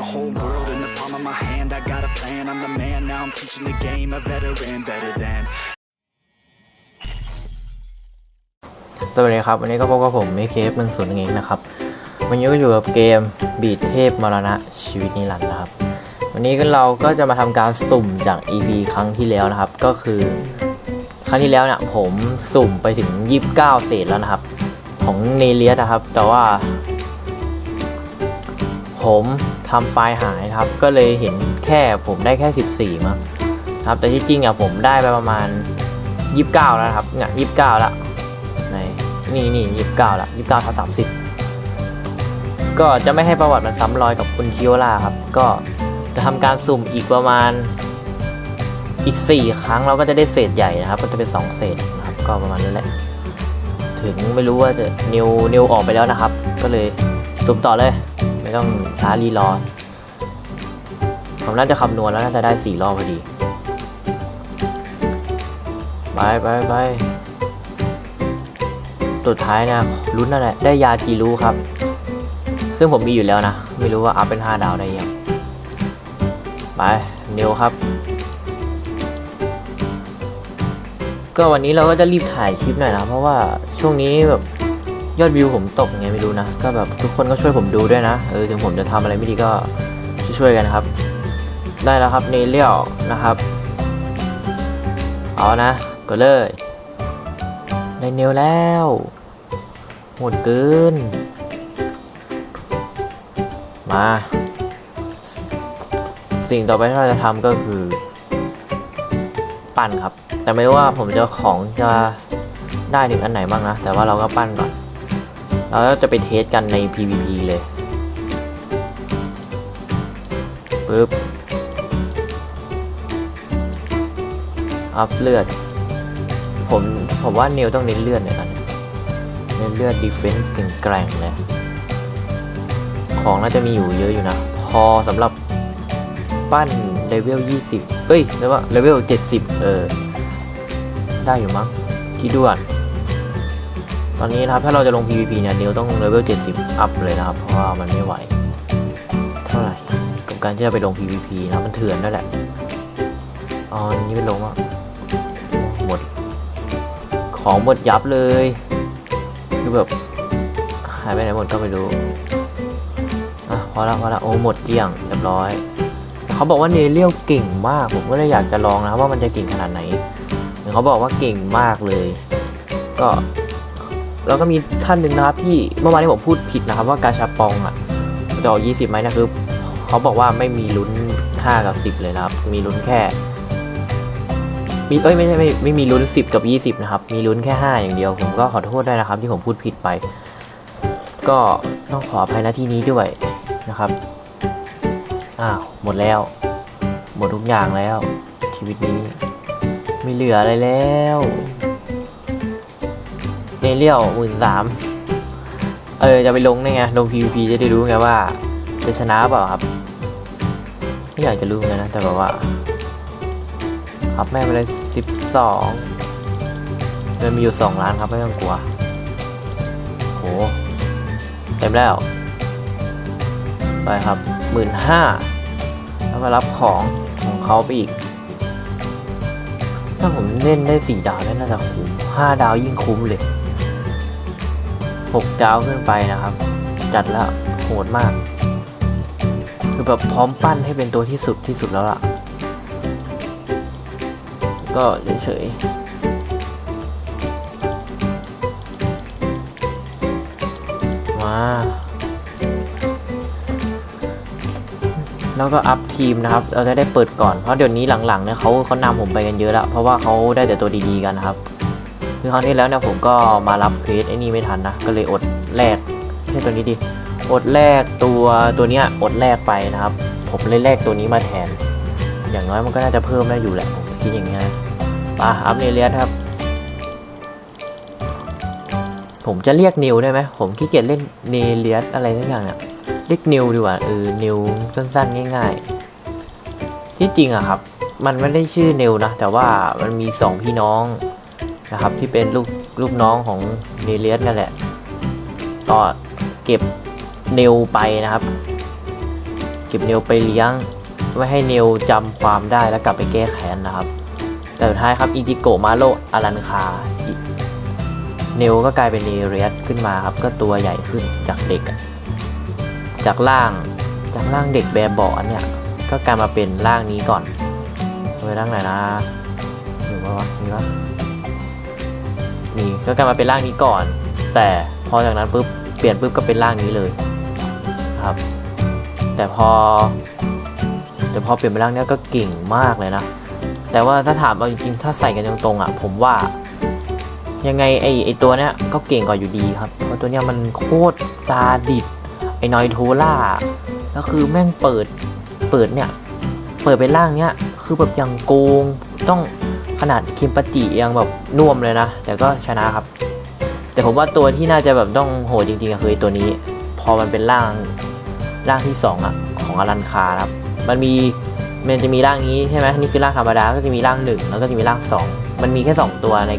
the whole world in the palm of my hand. I got a plan, I'm the man. Now I'm teaching the game, a veteran, better than. สวัสดีครับ วันนี้ก็พบกับผมเมคเคฟหนึ่งศูนย์เองนะครับวันนี้ก็อยู่กับเกมบีดเทพมรณะชีวิตนิรันดร์นะครับ วันนี้ก็เราก็จะมาทำการสุ่มจาก EP ครั้งที่แล้วนะครับ ก็คือครั้งที่แล้วเนี่ยผมสุ่มไปถึง 29 เศษแล้วนะครับ ของเนเลียสนะครับ แต่ว่า ผม ทำไฟล์หายครับ ก็เลยเห็นแค่ผมได้แค่ 14มั้งครับ แต่ที่จริงอะผมได้ไปประมาณ 29 แล้วครับเนี่ย29แล้วในนี่นี่ยี่สิบเก้าละยี่สิบเก้าทับสามสิบก็จะไม่ให้ประวัติมันซ้ำรอยกับคุณคิโอล่าครับ ก็จะทำการสุ่มอีกประมาณอีกสี่ครั้งเราก็จะได้เศษใหญ่นะครับ ก็จะเป็นสองเศษนะครับ ก็ประมาณนั้นแหละ ถึงไม่รู้ว่าจะนิวนิวออกไปแล้วนะครับ ก็เลยสุ่มต่อเลย ไม่ต้องช้ารีรอผมน่าจะคำนวณแล้วน่าจะได้สี่รอบพอดี ไปไปไปสุดท้ายนะลุ้นนั่นแหละได้ยาจีรู้ครับ ซึ่งผมมีอยู่แล้วนะ ไม่รู้ว่าอัพเป็น 5 ดาวได้ยัง ไปเนวครับ ก็วันนี้เราก็จะรีบถ่ายคลิปหน่อยนะ เพราะว่าช่วงนี้แบบ ยอดวิวผมตกไงไม่รู้นะ ก็แบบทุกคนก็ช่วยผมดูด้วยนะ เออถึงผมจะทำอะไรไม่ดีก็ช่วยๆกันนะครับ ได้แล้วครับเนเลียวนะครับ เอานะก็เลยได้เนวแล้วโหดเกิน มา สิ่งต่อไปที่เราจะทำก็คือ ปั้นครับ แต่ไม่รู้ว่าผมจะของจะได้ถึงอันไหนบ้างนะ แต่ว่าเราก็ปั้นก่อน เราจะไปเทสกันใน PVP เลยปึ๊บ อัพเลือด ผมผมว่าเนวต้องเน้นเลือดหน่อยกันเน้นเลือดดีเฟนส์แกร่งๆเลยของน่าจะมีอยู่เยอะอยู่นะ พอสำหรับปั้นเลเวล 20 เอ้ยเรียกว่าเลเวล 70 เออ ได้อยู่มั้งคิดดูก่อน ตอนนี้นะครับถ้าเราจะลง PVP เนี่ยเนวต้องเลเวล70 อัพเลยนะครับ เพราะว่ามันไม่ไหว เท่าไหร่กับการที่จะไปลง PVP นะมันเถื่อนนั่นแหละอ๋อนนี้ไปลงอะหมด ของหมดยับเลย คือแบบหายไปไหนหมดก็ไม่รู้อะพอละพอละโอ้หมดเกลี้ยงเรียบร้อย เขาบอกว่าเนเลียวเก่งมาก ผมก็เลยอยากจะลองนะครับว่ามันจะเก่งขนาดไหนเขาบอกว่าเก่งมากเลย ก็ แล้วก็มีท่านหนึ่งนะครับที่เมื่อวานที่ผมพูดผิดนะครับ ว่ากาชาปองอะจะออก20ไหมนะคือเขาบอกว่าไม่มีลุ้น 5 กับ 10 เลยนะครับ มีลุ้นแค่มีเอ้ยไม่ใช่ไม่ไม่มีลุ้น 10 กับ 20 นะครับ มีลุ้นแค่ 5 อย่างเดียว ผมก็ขอโทษด้วยนะครับ ที่ผมพูดผิดไป ก็ต้องขออภัยณที่นี้ด้วยนะครับอ้าวหมดแล้ว หมดทุกอย่างแล้ว ชีวิตนี้ ไม่เหลืออะไรแล้ว เนเลียวหมื่นสามเออจะไปลงได้ไงลง PVP จะได้รู้ไงว่า จะชนะเปล่าครับไม่อยากจะรู้เหมือนะแต่แบบว่าครับแม่ไปเลยสิบสองเงินมีอยู่สองล้านครับไม่ต้องกลัวโหเต็มแล้วไปครับหมื่นห้าแล้วมารับของของเขาไปอีก ถ้าผมเล่นได้สี่ดาวได้น่าจะคุ้มห้าดาวยิ่งคุ้มเลย หกดาวขึ้นไปนะครับ จัดแล้วโหดมาก คือแบบพร้อมปั้นให้เป็นตัวที่สุดที่สุดแล้วล่ะ ก็เฉยๆมาแล้วก็อัพทีมนะครับ เราจะได้เปิดก่อน เพราะเดี๋ยวนี้หลังๆเนี่ยเขาเขานำผมไปกันเยอะแล้วเพราะว่าเขาได้แต่ตัวดีๆกันนะครับ คือครั้งที่แล้วเนี่ยผมก็มารับเควสไอ้นี่ไม่ทันนะ ก็เลยอดแลกใช่ตัวนี้ดิ อดแลกตัวตัวเนี้ยอดแลกไปนะครับ ผมเลยแลกตัวนี้มาแทน อย่างน้อยมันก็น่าจะเพิ่มได้อยู่แหละผมคิดอย่างนี้นะปาอัพเนเลียสครับ ผมจะเรียกนิวได้ไหมผมขี้เกียจเล่นเนเลียสอะไรสักอย่างเนี่ยเรียกนิวดีกว่าเออนิวสั้นๆ ง่าย ๆ ที่จริงอะครับ มันไม่ได้ชื่อนิวนะ แต่ว่ามันมีสองพี่น้อง นะครับ ที่เป็นลูกลูกน้องของเนเลียสนั่นแหละก็เก็บเนิวไปนะครับ เก็บเนลไปเลี้ยง ไว้ให้เนลจำความได้แล้วกลับไปแก้แค้นนะครับ แต่สุดท้ายครับอิจิโกมาโลอารันคาเนลก็กลายเป็นเนเรียสขึ้นมาครับ ก็ตัวใหญ่ขึ้นจากเด็ก จากร่างจากร่างเด็กแบบเบาะเนี่ยก็กลายมาเป็นร่างนี้ก่อนเอาไปร่างไหนนะอยู่ปะวะนี่ปะ นี่ก็กลายมาเป็นร่างนี้ก่อน แต่พอจากนั้นปุ๊บเปลี่ยนปุ๊บก็เป็นร่างนี้เลยครับ แต่พอ แต่พอเปลี่ยนเป็นร่างเนี้ยก็เก่งมากเลยนะ แต่ว่าถ้าถามเอาจริงๆถ้าใส่กันตรงๆอะ ผมว่า ยังไงไอไอตัวเนี้ยก็เก่งกว่าอยู่ดีครับเพราะตัวเนี้ยมันโคตรซาดิสไอนอยโทล่าแล้วคือแม่งเปิดเปิดเนี่ย เปิดเป็นร่างเนี้ยคือแบบอย่างโกงต้อง ขนาดคิมปาจิยังแบบน่วมเลยนะ แต่ก็ชนะครับ แต่ผมว่าตัวที่น่าจะแบบต้องโหดจริงๆอะคือตัวนี้ พอมันเป็นร่างร่างที่สองอะของอลันคาครับ มันมีมันจะมีร่างนี้ใช่ไหมนี่คือร่างธรรมดา ก็จะมีร่างหนึ่งแล้วก็จะมีร่างสองมันมีแค่สองตัวใน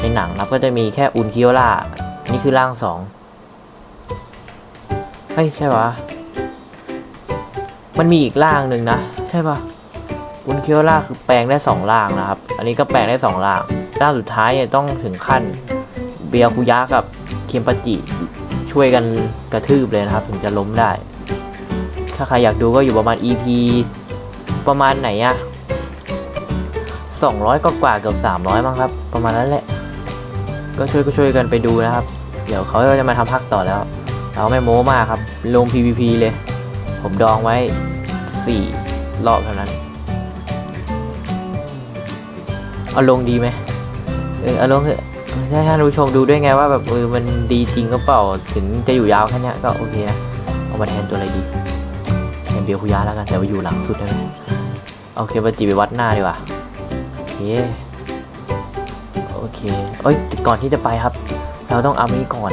ในหนังครับก็จะมีแค่อุนคิโอล่านี่คือร่างสองเฮ้ยใช่ปะมันมีอีกร่างหนึ่งนะ ใช่ปะ อุนคิโอล่าคือแปลงได้สองร่างนะครับ อันนี้ก็แปลงได้สองร่างร่างสุดท้ายเนี่ยต้องถึงขั้นเบียคุยะกับเคียมปจิช่วยกันกระทืบเลยนะครับ ถึงจะล้มได้ ถ้าใครอยากดูก็อยู่ประมาณ EP ประมาณไหนอะ200ก็กว่าเกือบ300มั้งครับ ประมาณนั้นแหละ ก็ช่วยก็ช่วยกันไปดูนะครับ เดี๋ยวเขาจะมาทำพักต่อแล้วเราไม่โม้มากครับ ลง PVP เลย ผมดองไว้ 4 รอบเท่านั้น เอาลงดีไหมเออเอาลงเถอะให้ท่านผู้ชมดูด้วยไงว่าแบบเออมันดีจริงก็เปล่าถึงจะอยู่ยาวแค่เนี้ยก็โอเคนะเอามาแทนตัวอะไรดีแทนเบียคุยะแล้วกันแต่ว่าอยู่หลังสุดได้ไหมเอเคบัจิไปวัดหน้าดีกว่าโอเคโอเคเอ้ยก่อนที่จะไปครับ เราต้องอัพนี้ก่อน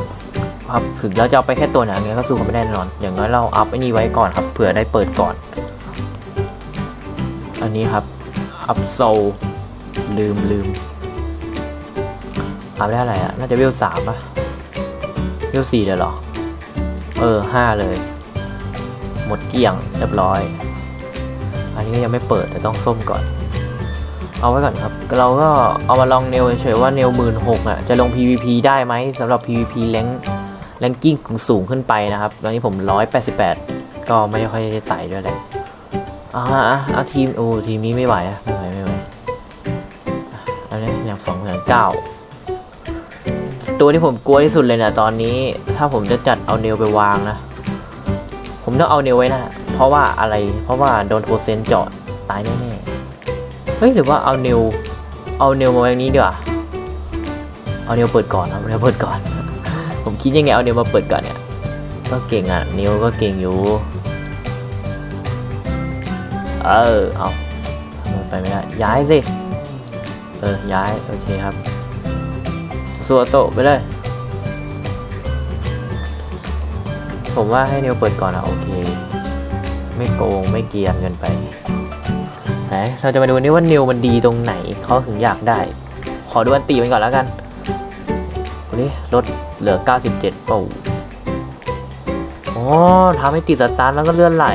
ครับถึงเราจะเอาไปแค่ตัวไหนไงก็สู้เขาไม่ได้แน่นอน อย่างน้อยเราอัพไอ้นี่ไว้ก่อนครับเผื่อได้เปิดก่อน อันนี้ครับอัพโซ ลืมลืมอัพได้อะไรอะน่าจะเวลสามป่ะเวลสี่เลยเหรอ เออห้าเลย หมดเกลี้ยงเรียบร้อย อันนี้ก็ยังไม่เปิดแต่ต้องส้มก่อน เอาไว้ก่อนครับ เราก็เอามาลองเนลเฉยๆว่าเนลหมื่นหกอะ จะลง PVP ได้ไหมสำหรับ PVP แรงแรงกิ้งสูงขึ้นไปนะครับ ตอนนี้ผม 188 ก็ไม่ค่อยได้ไต่ด้วยแหละอ่าอะทีม โอ้ ทีมนี้ไม่ไหวอะไม่ไหว 9 ตัวที่ผมกลัวที่สุดเลยนะตอนนี้ ถ้าผมจะจัดเอาเนลไปวางนะ ผมต้องเอาเนลไว้นะ เพราะว่าอะไร เพราะว่าโดนโทเซนเจาะตายแน่ๆ เฮ้ยหรือว่าเอาเนลเอาเนลมาแบบนี้ดีกว่า เอาเนลเปิดก่อนครับเนลเปิดก่อน ผมคิดยังไงเอาเนลมาเปิดก่อนเนี่ย ก็เก่งอะ เนลก็เก่งอยู่ เออ เอาไปไม่ได้ ย้ายสิ เออ ย้าย โอเคครับสัวโตไปเลย ผมว่าให้เนลเปิดก่อนอะโอเค ไม่โกง ไม่เกียนเกินไปไหนเราจะมาดูนี่ว่าเนลมันดีตรงไหนเขาถึงอยากได้ ขอดูอันตีมันก่อนแล้วกันวันนี้ลดเหลือ 97เป่าอ๋อทำให้ติดสตาร์ทแล้วก็เลื่อนไหล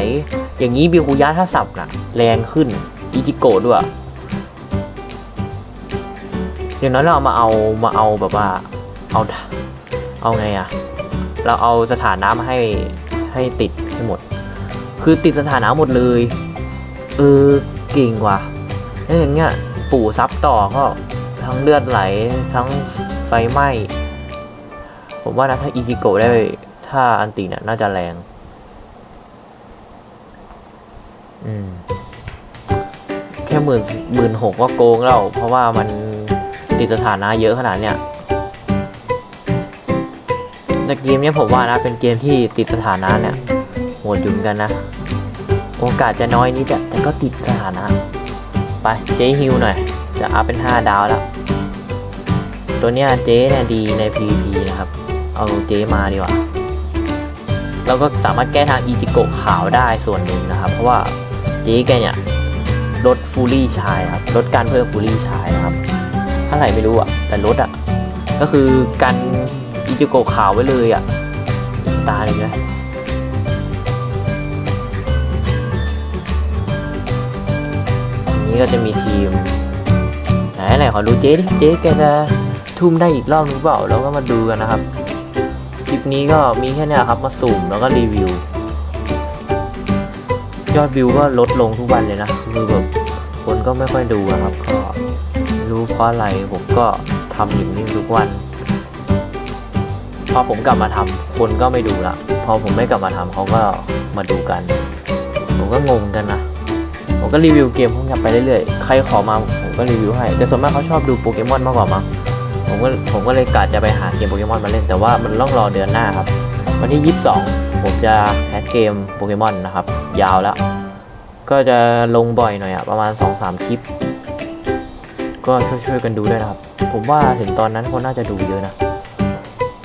อย่างนี้บิวคุยะถ้าสับน่ะ แรงขึ้น อิจิโกะด้วย อย่างน้อยเราเอามาเอามาเอาแบบว่าเอาเอาไงอะเราเอาสถานะมาให้ให้ติดให้หมด คือติดสถานะหมดเลยเออเก่งว่ะแล้วอย่างเงี้ยปู่ซับต่อก็ทั้งเลือดไหลทั้งไฟไหม้ผมว่านะถ้าอีจิโกะได้ถ้าอันติเนี่ยน่าจะแรง อืม แค่หมื่นหมื่นหกก็โกงแล้ว เพราะว่ามัน ติดสถานะเยอะขนาดเนี้ยแต่เกมเนี้ยผมว่านะเป็นเกมที่ติดสถานะเนี่ยโหดอยู่มกันนะ โอกาสจะน้อยนิดแต่ก็ติดสถานะ ไปเจ๊ฮิวหน่อย จะอัพเป็น 5 ดาวแล้ว ตัวเนี้ยเจ๊เนี่ยดีใน PVP นะครับ เอาเจ๊มาดีกว่าเราก็สามารถแก้ทางอีจิโกะขาวได้ส่วนหนึ่งนะครับ เพราะว่าเจ๊แกเนี่ยลดฟูลี่ชายครับลดการเพิ่มฟูลี่ชายนะครับ อะไรไม่รู้อะแต่รถอะก็คือกันอิจิโกะขาวไว้เลยอะตาเลยนะนี่ก็จะมีทีมไหนไหนขอดูเจ๊ดิเจ๊แกจะทุ่มได้อีกรอบหรือเปล่าแล้วก็มาดูกันนะครับ คลิปนี้ก็มีแค่นี้ครับมาสุ่มแล้วก็รีวิว ยอดวิวก็ลดลงทุกวันเลยนะคือแบบคนก็ไม่ค่อยดูครับก็ รู้เพราะอะไรผมก็ทำอย่างนี้ทุกวัน พอผมกลับมาทำคนก็ไม่ดูละ พอผมไม่กลับมาทำเขาก็มาดูกัน ผมก็งงกันนะ ผมก็รีวิวเกมพวกนี้ไปเรื่อยๆ ใครขอมาผมก็รีวิวให้ แต่ส่วนมากเขาชอบดูโปเกมอนมากกว่ามั้ง ผมก็ผมก็เลยกะจะไปหาเกมโปเกมอนมาเล่น แต่ว่ามันต้องรอเดือนหน้าครับ วันที่ 22 ผมจะแคสเกมโปเกมอนนะครับ ยาวแล้ว ก็จะลงบ่อยหน่อยอะประมาณ 2-3 คลิป ก็ช่วยๆกันดูด้วยนะครับ ผมว่าถึงตอนนั้นคนน่าจะดูเยอะนะ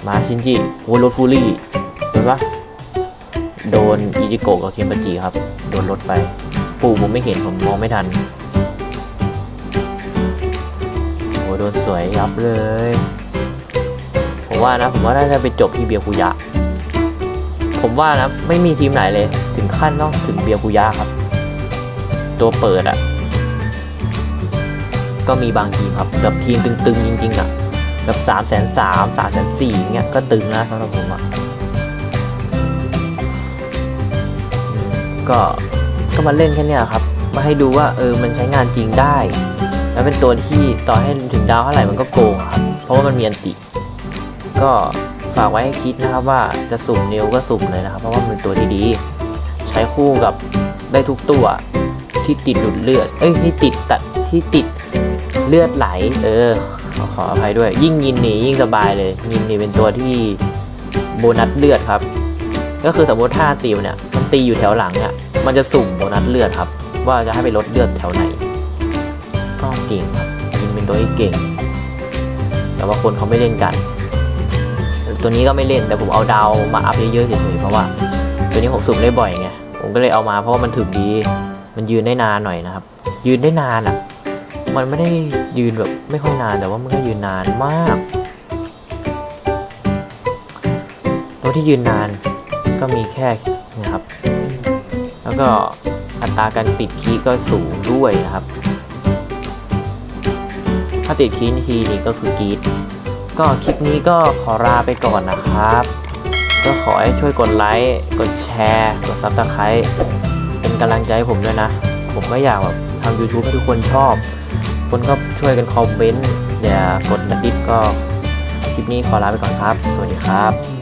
มาชินจิโวลฟูรี่โดนปะโดนอิจิโกะกับเคมปาจิครับ โดนรถไป ปู่ผมไม่เห็นผมมองไม่ทันโอ้โดนสวยยับเลย ผมว่านะ ผมว่าน่าจะไปจบที่เบียร์คุยะ ผมว่านะ ไม่มีทีมไหนเลย ถึงขั้นต้องถึงเบียร์คุยะครับ ตัวเปิดอะ ก็มีบางทีมครับแบบทีมตึงๆจริงๆอะแบบสามแสนสามสามแสนสี่เงี้ยก็ตึงนะสำหรับผมอะก็ก็มาเล่นแค่เนี้ยครับ มาให้ดูว่าเออมันใช้งานจริงได้ แล้วเป็นตัวที่ต่อให้ถึงดาวเท่าไหร่มันก็โกงครับ เพราะว่ามันมีอันติ ก็ฝากไว้ให้คิดนะครับว่าจะสุ่มเนวก็สุ่มเลยนะครับ เพราะว่ามันเป็นตัวที่ดี ใช้คู่กับได้ทุกตัวที่ติดดูดเลือด เอ้ยที่ติดตัดที่ติด เลือดไหล เออขอขออภัยด้วย ยิ่งยินหนียิ่งสบายเลย ยินนี่เป็นตัวที่โบนัสเลือดครับ ก็คือสมมติถ้าตีมเนี่ย มันตีอยู่แถวหลังอะ มันจะสุ่มโบนัสเลือดครับ ว่าจะให้ไปลดเลือดแถวไหน ก็เก่งครับยินเป็นตัวที่เก่ง แต่ว่าคนเขาไม่เล่นกัน ตัวนี้ก็ไม่เล่น แต่ผมเอาดาวมาอัพเยอะๆเฉยๆเพราะว่าตัวนี้ผมสุ่มได้บ่อยไง ผมก็เลยเอามาเพราะว่ามันถึกดี มันยืนได้นานหน่อยนะครับ ยืนได้นานอะ มันไม่ได้ยืนแบบไม่ค่อยนานแต่ว่ามันก็ยืนนานมาก ตัวที่ยืนนานก็มีแค่นะครับ แล้วก็อัตราการติดคีก็สูงด้วยนะครับ ถ้าติดคีทีนี้ก็คือกีดก็คลิปนี้ก็ขอลาไปก่อนนะครับ ก็ขอให้ช่วยกดไลค์ กดแชร์ กดซับสไครต์เป็นกำลังใจให้ผมด้วยนะ ผมก็อยากแบบทำ YouTube ให้ทุกคนชอบ คนก็ช่วยกันคอมเมนต์อย่ากดกระดิบก็คลิปนี้ขอลาไปก่อนครับ สวัสดีครับ